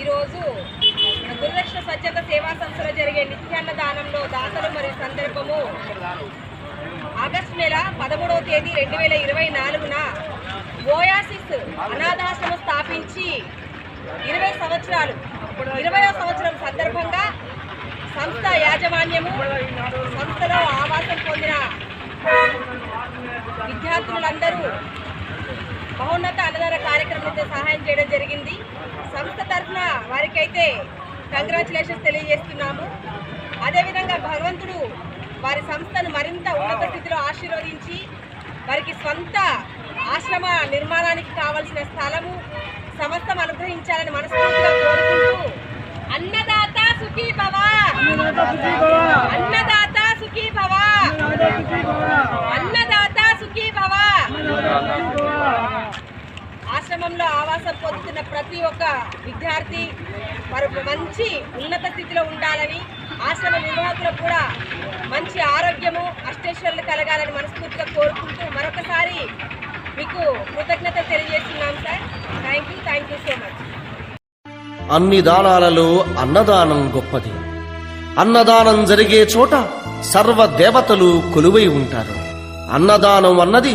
ఈరోజు మన గురుదక్షిణ స్వచ్ఛంద సేవా సంస్థలో జరిగే నిత్యాన్న దానంలో దాతలు మరియు సందర్భము ఆగస్టు నెల పదమూడవ తేదీ రెండు వేల ఇరవై నాలుగున ఓయాసిస్ అనాథాశ్రమం స్థాపించి ఇరవై సంవత్సరాలు ఇరవయో సంవత్సరం సందర్భంగా సంస్థ యాజమాన్యము సంస్థలో ఆవాసం పొందిన విద్యార్థులందరూ మహోన్నత అన్నదాన కార్యక్రమంతో వారికైతే కంగ్రాచులేషన్స్ తెలియజేస్తున్నాము. అదేవిధంగా భగవంతుడు వారి సంస్థను మరింత ఉన్నత స్థితిలో ఆశీర్వదించి వారికి స్వంత ఆశ్రమ నిర్మాణానికి కావలసిన స్థలము సమస్తం అనుగ్రహించాలని మనస్ఫూర్తిగా కోరుకుంటూ అన్నదాత సుఖీ భవ ఆశ్రమంలో ఆవాసం పొందుతున్న ప్రతి ఒక్క విద్యార్థి వారు మంచి ఉన్నత స్థితిలో ఉండాలని ఆశ్రమ నిర్వాహకులకు కూడా మంచి ఆరోగ్యము అష్టేశ్వరులు కలగాలని మనస్ఫూర్తిగా కోరుకుంటూ మరొకసారి మీకు కృతజ్ఞత తెలియజేస్తున్నాం sir. Thank you thank you so much అన్ని దానాలలో అన్నదానం గొప్పది. అన్నదానం జరిగే చోట సర్వ దేవతలు కొలువై ఉంటారు. అన్నదానం అన్నది